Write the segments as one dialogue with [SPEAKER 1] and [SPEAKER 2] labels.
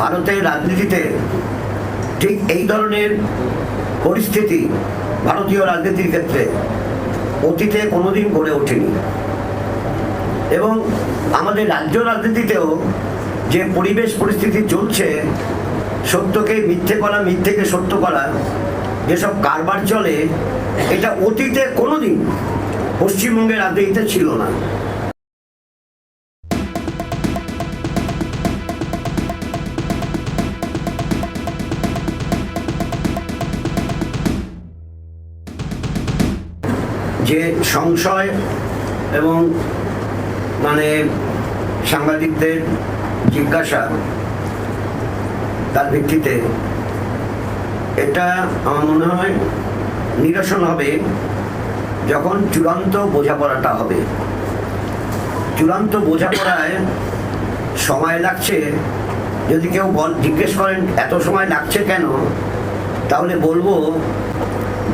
[SPEAKER 1] ভারতের রাজনীতিতে ঠিক এই ধরনের পরিস্থিতি ভারতীয় রাজনীতির ক্ষেত্রে অতীতে কোনোদিন গড়ে ওঠেনি। এবং আমাদের রাজ্য রাজনীতিতেও যে পরিবেশ পরিস্থিতি চলছে, সত্যকে মিথ্যে করা, মিথ্যেকে সত্য করা, যেসব কারবার চলে, এটা অতীতে কোনোদিন পশ্চিমবঙ্গের রাজনীতিতে ছিল না। যে সংশয় এবং মানে সাংবাদিকদের জিজ্ঞাসা তার ভিত্তিতে এটা আমার মনে হয় নিরসন হবে যখন চূড়ান্ত বোঝাপড়াটা হবে। চূড়ান্ত বোঝাপড়ায় সময় লাগছে। যদি কেউ বল, জিজ্ঞেস করেন, এত সময় লাগছে কেন? তাহলে বলব,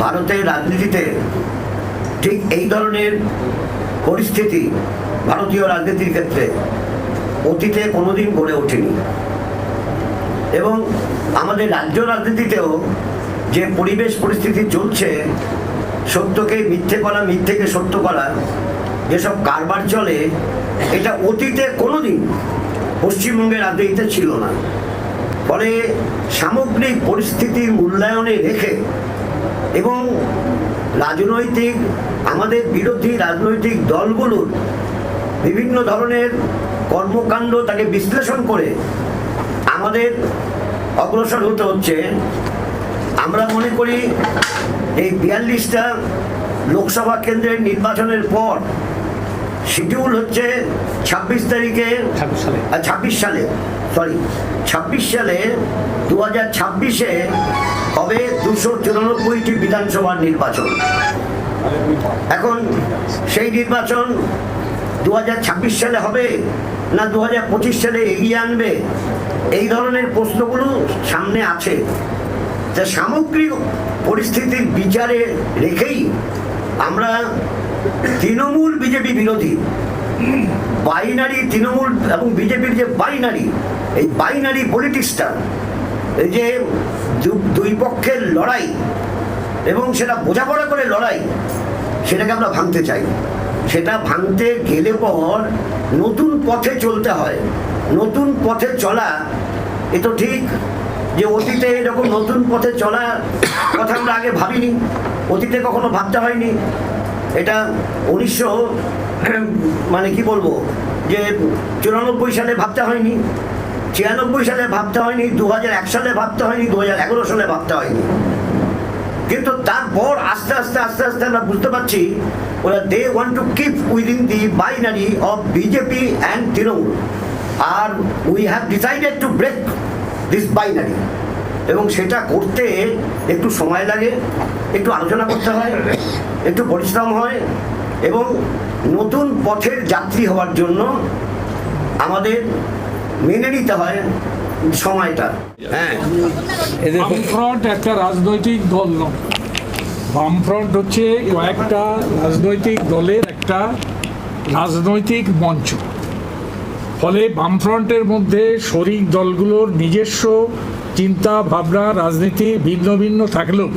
[SPEAKER 1] ভারতের রাজনীতিতে ঠিক এই ধরনের পরিস্থিতি ভারতীয় রাজনীতির ক্ষেত্রে অতীতে কোনোদিন গড়ে ওঠেনি। এবং আমাদের রাজ্য রাজনীতিতেও যে পরিবেশ পরিস্থিতি চলছে, সত্যকে মিথ্যে করা মিথ্যেকে সত্য করা যেসব কারবার চলে, এটা অতীতে কোনোদিন পশ্চিমবঙ্গের রাজনীতিতে ছিল না। ফলে সামগ্রিক পরিস্থিতির মূল্যায়নে রেখে এবং রাজনৈতিক, আমাদের বিরোধী রাজনৈতিক দলগুলোর বিভিন্ন ধরনের কর্মকাণ্ড তাকে বিশ্লেষণ করে আমাদের অগ্রসর হতে হচ্ছে। আমরা মনে করি এই বিয়াল্লিশটা লোকসভা কেন্দ্রের নির্বাচনের পর শিডিউল হচ্ছে ছাব্বিশ তারিখে
[SPEAKER 2] ছাব্বিশ সালে।
[SPEAKER 1] সরি ছাব্বিশ সালে দু হাজার ছাব্বিশে হবে দুশো চুরানব্বইটি বিধানসভার নির্বাচন। এখন সেই নির্বাচন দু হাজার ছাব্বিশ সালে হবে না দু হাজার পঁচিশ সালে এগিয়ে আনবে? এই ধরনের প্রশ্নগুলো সামনে আছে। তা সামগ্রিক পরিস্থিতির বিচারে রেখেই আমরা তৃণমূল বিজেপি বিরোধী। বাইনারি তৃণমূল এবং বিজেপির যে বাইনারি, এই বাইনারি পলিটিক্সটা এই যে দুই পক্ষের লড়াই এবং সেটা বোঝাপড়া করে লড়াই, সেটাকে আমরা ভাঙতে চাই। সেটা ভাঙতে গেলে পর নতুন পথে চলতে হয়। নতুন পথে চলা, এ তো ঠিক যে অতীতে এরকম নতুন পথে চলা কথা আমরা আগে ভাবিনি, অতীতে কখনো ভাবতে হয়নি। এটা উনিশশো মানে কি বলব, যে চুরানব্বই সালে ভাবতে হয়নি, ছিয়ানব্বই সালে ভাবতে হয়নি দু হাজার এক সালে ভাবতে হয়নি দু হাজার এগারো সালে ভাবতে হয়নি। কিন্তু তারপর আস্তে আস্তে আস্তে আস্তে আমরা বুঝতে পারছি, ওরা they want to keep within the binary of BJP and Trinamool. R we have decided to break this binary. এবং সেটা করতে একটু সময় লাগে একটু আলোচনা করতে হয় একটু পরিশ্রম হয় এবং নতুন পথের যাত্রী হওয়ার জন্য আমাদের মেনে নিতে হয় সময়টা। হ্যাঁ।
[SPEAKER 3] বামফ্রন্ট একটা রাজনৈতিক দল নয়। বামফ্রন্ট হচ্ছে কয়েকটা রাজনৈতিক দলের একটা রাজনৈতিক মঞ্চ। ফলে বামফ্রন্টের মধ্যে শরিক দলগুলোর নিজস্ব চিন্তা, ভাবনা, রাজনীতি ভিন্ন ভিন্ন থাকলেও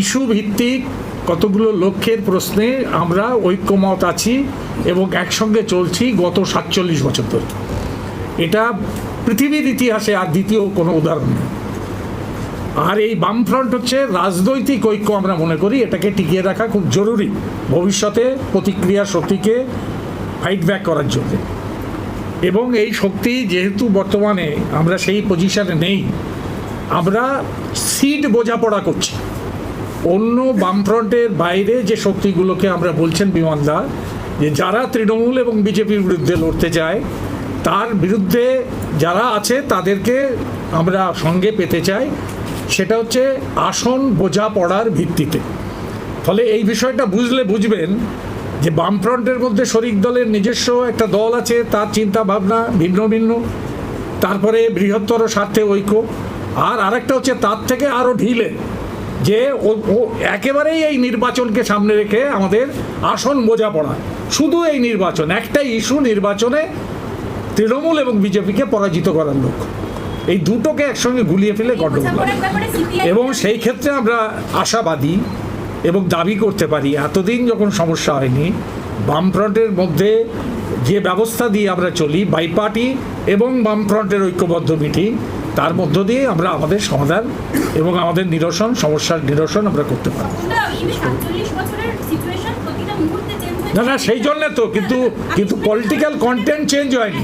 [SPEAKER 3] ইস্যু ভিত্তিক কতগুলো লক্ষ্যের প্রশ্নে আমরা ঐক্যমত আছি এবং একসঙ্গে চলছি গত সাতচল্লিশ বছর ধরে। এটা পৃথিবীর ইতিহাসে আর দ্বিতীয় কোনো উদাহরণ নেই। আর এই বামফ্রন্ট হচ্ছে রাজনৈতিক ঐক্য আমরা মনে করি, এটাকে টিকিয়ে রাখা খুব জরুরি ভবিষ্যতে প্রতিক্রিয়া শক্তিকে ফাইট ব্যাক করার জন্য। এবং এই শক্তি যেহেতু বর্তমানে আমরা সেই পজিশনে নেই, আমরা সিট বোঝাপড়া করছি। অন্য বামফ্রন্টের বাইরে যে শক্তিগুলোকে আমরা বলছেন বিমানদা, যে যারা তৃণমূল এবং বিজেপির বিরুদ্ধে লড়তে চায়, তার বিরুদ্ধে যারা আছে তাদেরকে আমরা সঙ্গে পেতে চাই। সেটা হচ্ছে আসন বোঝাপড়ার ভিত্তিতে। ফলে এই বিষয়টা বুঝলে বুঝবেন যে বামফ্রন্টের মধ্যে শরিক দলের নিজস্ব একটা দল আছে তার চিন্তা ভাবনা ভিন্ন ভিন্ন। তারপরে বৃহত্তর স্বার্থে ঐক্য। আর আরেকটা হচ্ছে তার থেকে আরও ঢিলে যে ও একেবারেই এই নির্বাচনকে সামনে রেখে আমাদের আসন বোঝাপড়া শুধু এই নির্বাচন একটাই ইস্যু নির্বাচনে তৃণমূল এবং বিজেপিকে পরাজিত করার লক্ষ্য এই দুটোকে একসঙ্গে গুলিয়ে ফেলে
[SPEAKER 2] সিপিআই
[SPEAKER 3] এবং সেই ক্ষেত্রে আমরা আশাবাদী এবং দাবি করতে পারি এতদিন যখন সমস্যা হয়নি বামফ্রন্টের মধ্যে যে ব্যবস্থা দিয়ে আমরা চলি বাইপার্টি এবং বামফ্রন্টের ঐক্যবদ্ধ মিটিং তার মধ্য দিয়ে আমরা আমাদের সমাধান এবং আমাদের নিরসন সমস্যার নিরসন আমরা করতে পারি না না সেই জন্যে তো কিন্তু কিন্তু পলিটিক্যাল কন্টেন্ট চেঞ্জ হয়নি।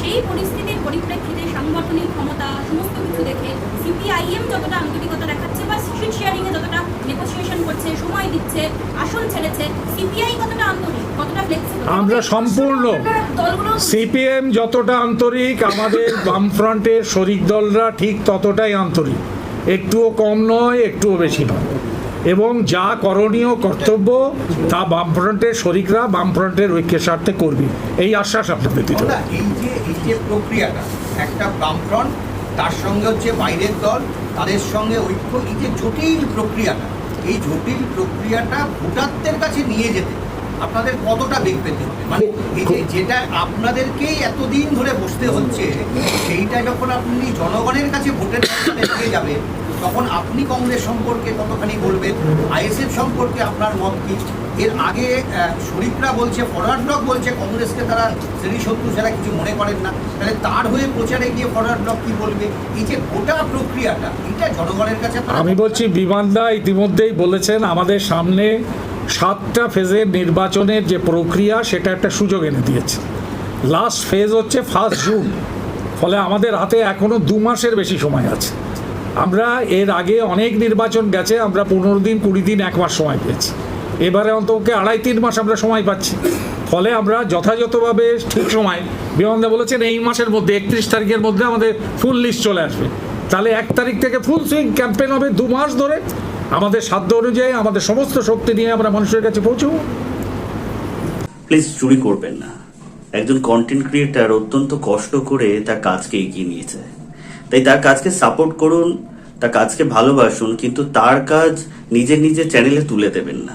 [SPEAKER 2] সেই পরিস্থিতির পরিপ্রেক্ষিতে সাংগঠনিক ক্ষমতা সমস্ত কিছু দেখে সিপিআইএম যতটা আন্তরিকতা দেখাচ্ছে বা সিট শেয়ারিং এ যতটা নেগোসিয়েশন করছে সময় দিচ্ছে আসন ছেড়েছে সিপিআই কতটা আন্তরিক কতটা ফ্লেক্সিবল
[SPEAKER 3] আমরা সম্পূর্ণ সিপিএম যতটা আন্তরিক আমাদের বামফ্রন্টের শরিক দলরা ঠিক ততটাই আন্তরিক। একটুও কম নয় একটুও বেশি নয়। এবং যা করণীয় কর্তব্য তা বামফ্রন্টের শরিকরা বামফ্রন্টের ঐক্যের স্বার্থে করবে। এই আশ্বাস আপনাদের দিতে
[SPEAKER 4] এই যে এই যে প্রক্রিয়াটা একটা বামফ্রন্ট তার সঙ্গে হচ্ছে বাইরের দল, তাদের সঙ্গে ঐক্য, এই যে জটিল প্রক্রিয়াটা, এই জটিল প্রক্রিয়াটা ভোটারদের কাছে নিয়ে যেতে আপনাদের কতটা বেগ পেতে হবে? মানে এই যে যেটা আপনাদেরকেই এতদিন ধরে বসতে হচ্ছে, সেইটা যখন আপনি জনগণের কাছে ভোটের নিয়ে যাবেন তখন আপনি কংগ্রেস সম্পর্কে কতখানি বলবেন? আইএসএফ সম্পর্কে আপনার মত কি? এর আগে শরীফরা বলছে ফরওয়ার্ড ব্লক বলছে, কংগ্রেসকে তারা শ্রেণি শত্রু ছাড়া কিছু মনে করেন না। তাহলে তার হয়ে প্রচারে গিয়ে ফরওয়ার্ড ব্লক কি বলবে? এই যে গোটা প্রক্রিয়াটা, এটা জনগণের কাছে
[SPEAKER 3] আমি বলছি বিমানদা ইতিমধ্যেই বলেছেন, আমাদের সামনে সাতটা ফেজের নির্বাচনের যে প্রক্রিয়া, সেটা একটা সুযোগ এনে দিয়েছে। লাস্ট ফেজ হচ্ছে ফার্স্ট জুন ফলে আমাদের হাতে এখনও দু মাসের বেশি সময় আছে। আমরা এর আগে অনেক নির্বাচন গেছে, আমরা পনেরো দিন, কুড়ি দিন, এক মাস সময় পেয়েছি। এবারে অন্তকে আড়াই তিন মাস আমরা সময় পাচ্ছি। ফলে আমরা যথাযথভাবে ঠিক সময় বিমানদা বলেছেন এই মাসের মধ্যে, একত্রিশ তারিখের মধ্যে আমাদের ফুল লিস্ট চলে আসবে। তাহলে এক তারিখ থেকে ফুল সুইং ক্যাম্পেইন হবে দু মাস ধরে। আমাদের সাধ্য অনুযায়ী আমাদের সমস্ত শক্তি নিয়ে আমরা মানুষের কাছে পৌঁছবো।
[SPEAKER 5] প্লিজ চুরি করবেন না। একজন কন্টেন্ট ক্রিয়েটার অত্যন্ত কষ্ট করে তার কাজকে এগিয়ে নিয়েছে তাই তার কাজকে সাপোর্ট করুন, তার কাজকে ভালোবাসুন, কিন্তু তার কাজ নিজের নিজের চ্যানেলে তুলে দেবেন না।